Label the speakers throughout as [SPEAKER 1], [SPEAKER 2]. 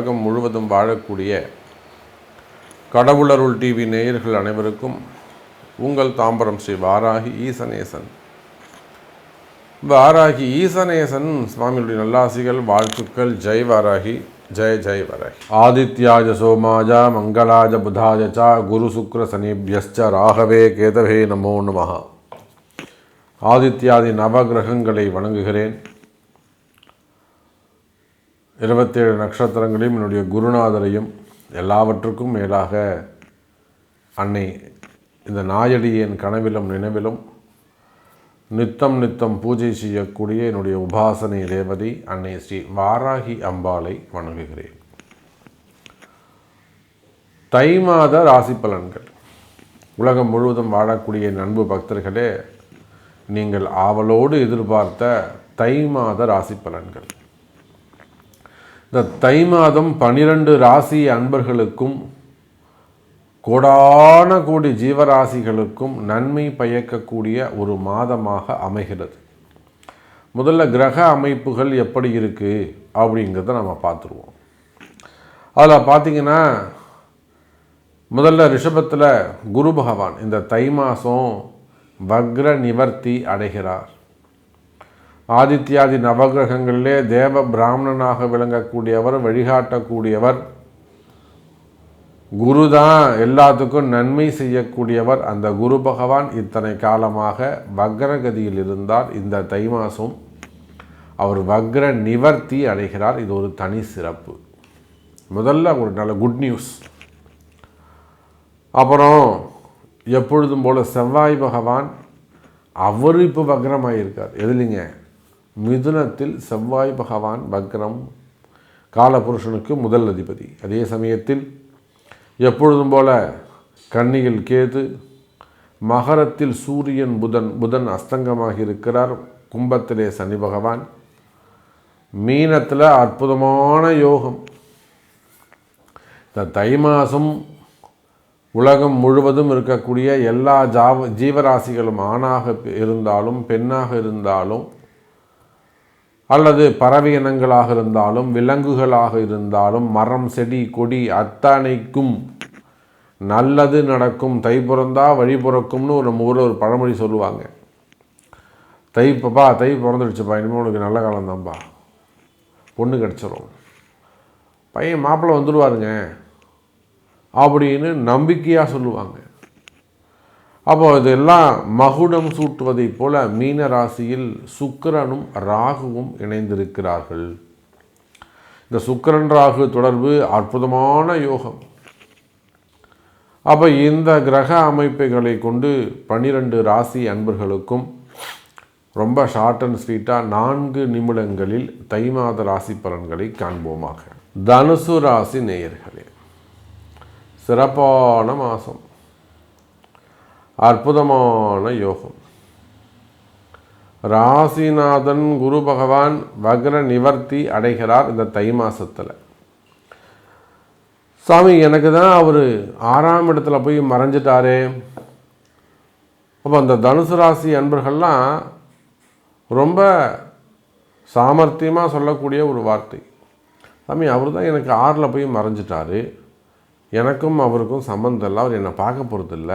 [SPEAKER 1] உலகம் முழுவதும் வாழக்கூடிய கடவுளருள் டிவி நேயர்கள் அனைவருக்கும் உங்கள் தாம்பரம் ஸ்ரீ வாராகி ஈசநேசன் வாராகி ஈசநேசன் சுவாமியுடைய நல்லாசிகள் வாழ்த்துக்கள். ஜெய் வாராகி ஜெய ஜெய் வாராகி. ஆதித்யாஜ சோமாஜ மங்களாஜ புதாஜ சா குரு சுக்ர சனிபியஸ்ச ராகவே கேதவே நமோ நமகா ஆதித்யாதி நவகிரகங்களை வணங்குகிறேன். இருபத்தேழு நட்சத்திரங்களையும் என்னுடைய குருநாதரையும் எல்லாவற்றுக்கும் மேலாக அன்னை இந்த நாயடியின் கனவிலும் நினைவிலும் நித்தம் நித்தம் பூஜை செய்யக்கூடிய என்னுடைய உபாசனை தேவதை அன்னை ஸ்ரீ வாராகி அம்பாளை வணங்குகிறேன். தை மாத ராசி பலன்கள். உலகம் முழுவதும் வாழக்கூடிய நண்பு பக்தர்களே நீங்கள் ஆவலோடு எதிர்பார்த்த தை மாத ராசி பலன்கள். இந்த தை மாதம் பனிரெண்டு ராசி அன்பர்களுக்கும் கோடான கோடி ஜீவராசிகளுக்கும் நன்மை பயக்கக்கூடிய ஒரு மாதமாக அமைகிறது. முதல்ல கிரக அமைப்புகள் எப்படி இருக்குது அப்படிங்கிறத நம்ம பார்த்துருவோம். அதில் பார்த்தீங்கன்னா முதல்ல ரிஷபத்தில் குரு பகவான் இந்த தை மாதம் வக்ர நிவர்த்தி அடைகிறார். ஆதித்யாதி நவகிரகங்களிலே தேவ பிராமணனாக விளங்கக்கூடியவர் வழிகாட்டக்கூடியவர். குரு தான் எல்லாத்துக்கும் நன்மை செய்யக்கூடியவர். அந்த குரு பகவான் இத்தனை காலமாக வக்ரகதியில் இருந்தார். இந்த தை மாதம் அவர் வக்ர நிவர்த்தி அடைகிறார். இது ஒரு தனி சிறப்பு. முதல்ல ஒரு நல்ல குட் நியூஸ் அப்புறம் எப்பொழுதும் போல செவ்வாய் பகவான் அவர் இப்போ வக்ரமாக இருக்கார் எதுலிங்க? மிதுனத்தில் செவ்வாய் பகவான் வக்ரம் காலபுருஷனுக்கு முதல் அதிபதி. அதே சமயத்தில் எப்பொழுதும் போல கன்னியில் கேது மகரத்தில் சூரியன் புதன் புதன் அஸ்தங்கமாக இருக்கிறார் கும்பத்திலே சனி பகவான். மீனத்தில் அற்புதமான யோகம். இந்த தை மாதம் உலகம் முழுவதும் இருக்கக்கூடிய எல்லா ஜாவ ஜீவராசிகளும் ஆணாக இருந்தாலும் பெண்ணாக இருந்தாலும் அல்லது பறவை இனங்களாக இருந்தாலும் விலங்குகளாக இருந்தாலும் மரம் செடி கொடி அத்தனைக்கும் நல்லது நடக்கும். தை பிறந்தா வழி பிறக்கும்னு ஒரு நம்ம ஊரில் ஒரு பழமொழி சொல்லுவாங்க. தை பப்பா தை பிறந்துடுச்சுப்பா இனிமேல் உனக்கு நல்ல காலம்தான்ப்பா பொண்ணு கிடச்சிரும். பையன் மாப்பிள்ளை வந்துடுவாருங்க அப்படின்னு நம்பிக்கையாக சொல்லுவாங்க. அப்போ இதெல்லாம் மகுடம் சூட்டுவதைப் போல மீன ராசியில் சுக்கிரனும் ராகுவும் இணைந்திருக்கிறார்கள். இந்த சுக்கரன் ராகு தொடர்பு அற்புதமான யோகம். அப்போ இந்த கிரக அமைப்புகளை கொண்டு பன்னிரண்டு ராசி அன்பர்களுக்கும் ரொம்ப ஷார்ட் அண்ட் ஸ்வீட்டாக நான்கு நிமிடங்களில் தை மாத ராசி பலன்களை காண்போமாக. தனுசு ராசி நேயர்களே சிறப்பான மாதம். அற்புதமான யோகம். ராசிநாதன் குரு பகவான் வக்ர நிவர்த்தி அடைகிறார் இந்த தை மாசத்தில். சாமி எனக்கு தான் அவர் ஆறாம் இடத்துல போய் மறைஞ்சிட்டாரே. அப்போ அந்த தனுசு ராசி அன்பர்கள்லாம் ரொம்ப சாமர்த்தியமாக சொல்லக்கூடிய ஒரு வார்த்தை. சாமி அவர் தான் எனக்கு ஆறில் போய் மறைஞ்சிட்டாரு. எனக்கும் அவருக்கும் சம்மந்தம் இல்லை. அவர் என்னை பார்க்க போகிறதில்ல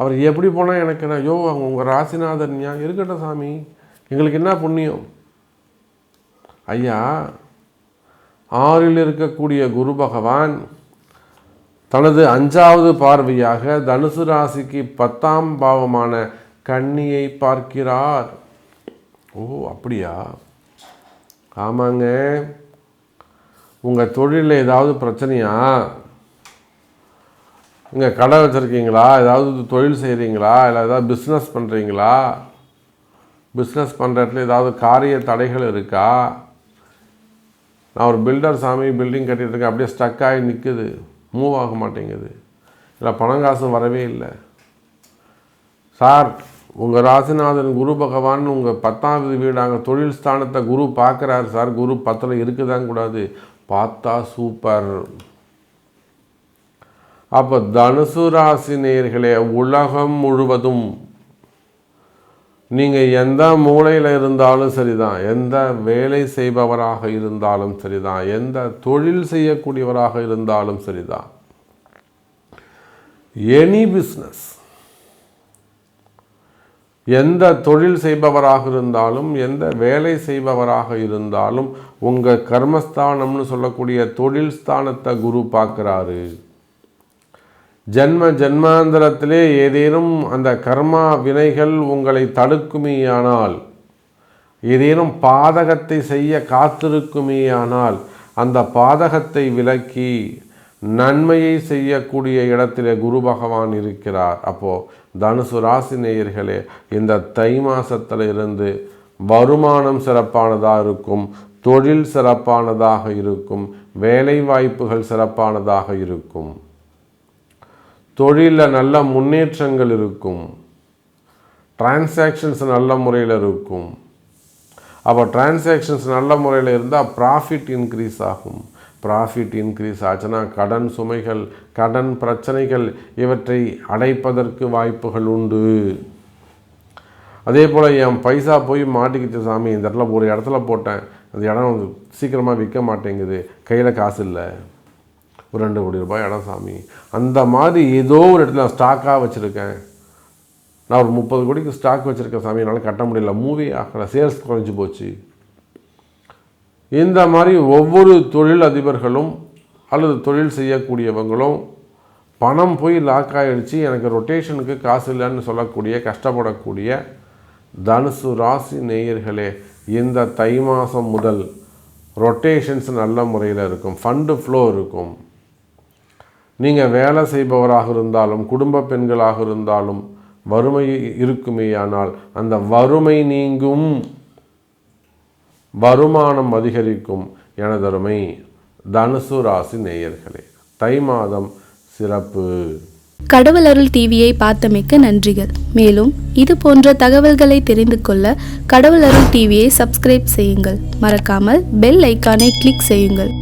[SPEAKER 1] அவர் எப்படி போனால் எனக்கு நான் யோ அவங்க உங்கள் ராசிநாதன்யா இருக்கட்டும் சாமி. எங்களுக்கு என்ன புண்ணியம்? ஐயா ஆறில் இருக்கக்கூடிய குரு பகவான் தனது அஞ்சாவது பார்வையாக தனுசு ராசிக்கு பத்தாம் பாவமான கன்னியை பார்க்கிறார். ஓ அப்படியா? ஆமாங்க. உங்கள் தொழிலில் ஏதாவது பிரச்சனையா? இங்கே கடை வச்சுருக்கீங்களா? ஏதாவது தொழில் செய்கிறீங்களா இல்லை ஏதாவது பிஸ்னஸ் பண்ணுறீங்களா பிஸ்னஸ் பண்ணுற இடத்துல ஏதாவது காரிய தடைகள் இருக்கா? நான் ஒரு பில்டர் சாமி பில்டிங் கட்டிகிட்டு இருக்கேன் அப்படியே ஸ்டக் ஆகி நிற்குது மூவ் ஆக மாட்டேங்குது. இல்லை பணம் காசும் வரவே இல்லை. சார் உங்கள் ராசிநாதன் குரு பகவான் உங்கள் பத்தாவது வீடாங்க தொழில் ஸ்தானத்தை குரு பார்க்குறாரு சார் குரு பத்தில் இருக்குதான் கூடாது. பார்த்தா சூப்பர் அப்போ தனுசு ராசி உலகம் முழுவதும் நீங்கள் எந்த மூலையில் இருந்தாலும் சரிதான். எந்த வேலை செய்பவராக இருந்தாலும் சரிதான். எந்த தொழில் செய்யக்கூடியவராக இருந்தாலும் சரிதான். எனி பிஸ்னஸ் எந்த தொழில் செய்பவராக இருந்தாலும் எந்த வேலை செய்பவராக இருந்தாலும் உங்கள் கர்மஸ்தானம்னு சொல்லக்கூடிய தொழில் ஸ்தானத்தை குரு பார்க்குறாரு. ஜென்ம ஜென்மாந்திரத்திலே ஏதேனும் அந்த கர்மா வினைகள் உங்களை தடுக்குமேயானால் ஏதேனும் பாதகத்தை செய்ய காத்திருக்குமேயானால் அந்த பாதகத்தை விலக்கி நன்மையை செய்யக்கூடிய இடத்திலே குரு பகவான் இருக்கிறார். அப்போது தனுசு ராசி நேயர்களே இந்த தை மாசத்துல இருந்து வருமானம் சிறப்பானதாக இருக்கும் தொழில் சிறப்பானதாக இருக்கும் வேலை வாய்ப்புகள் சிறப்பானதாக இருக்கும். தொழிலில் நல்ல முன்னேற்றங்கள் இருக்கும். டிரான்சாக்ஷன்ஸ் நல்ல முறையில் இருக்கும். அப்போ டிரான்சாக்ஷன்ஸ் நல்ல முறையில் இருந்தால் ப்ராஃபிட் இன்க்ரீஸ் ஆகும். ப்ராஃபிட் இன்க்ரீஸ் ஆச்சுன்னா கடன் சுமைகள் கடன் பிரச்சனைகள் இவற்றை அடைப்பதற்கு வாய்ப்புகள் உண்டு. அதே போல் என் பைசா போய் மாட்டிக்கிச்சு சாமி இந்த இடத்துல ஒரு இடத்துல போட்டேன். அந்த இடம் சீக்கிரமாக விற்க மாட்டேங்குது. கையில் காசு இல்லை. ஒரு ரெண்டு கோடி ரூபாய் இடம் சாமி. அந்த மாதிரி ஏதோ ஒரு இடத்துல நான் ஸ்டாக்காக வச்சுருக்கேன். நான் ஒரு முப்பது கோடிக்கு ஸ்டாக் வச்சுருக்கேன் சாமி. என்னால் கட்ட முடியல. மூவி ஆகலை. சேல்ஸ் குறைஞ்சி போச்சு. இந்த மாதிரி ஒவ்வொரு தொழில் அதிபர்களும் அல்லது தொழில் செய்யக்கூடியவங்களும் பணம் போய் லாக் ஆகிடுச்சு எனக்கு ரொட்டேஷனுக்கு காசு இல்லைன்னு சொல்லக்கூடிய கஷ்டப்படக்கூடிய தனுசு ராசி நேயர்களே இந்த தை மாதம் முதல் ரொட்டேஷன்ஸ் நல்ல முறையில் இருக்கும். ஃபண்டு ஃப்ளோ இருக்கும். நீங்கள் வேலை செய்பவராக இருந்தாலும் குடும்ப பெண்களாக இருந்தாலும் வறுமை இருக்குமேயானால் அந்த வறுமை நீங்கும். வருமானம் அதிகரிக்கும். எனதருமை தனுசு ராசி நேயர்களே தை மாதம் சிறப்பு.
[SPEAKER 2] கடவுள் அருள் டிவியை பார்த்தமைக்க நன்றிகள். மேலும் இது போன்ற தகவல்களை தெரிந்து கொள்ள கடவுள் அருள் டிவியை சப்ஸ்கிரைப் செய்யுங்கள். மறக்காமல் பெல் ஐக்கானை கிளிக் செய்யுங்கள்.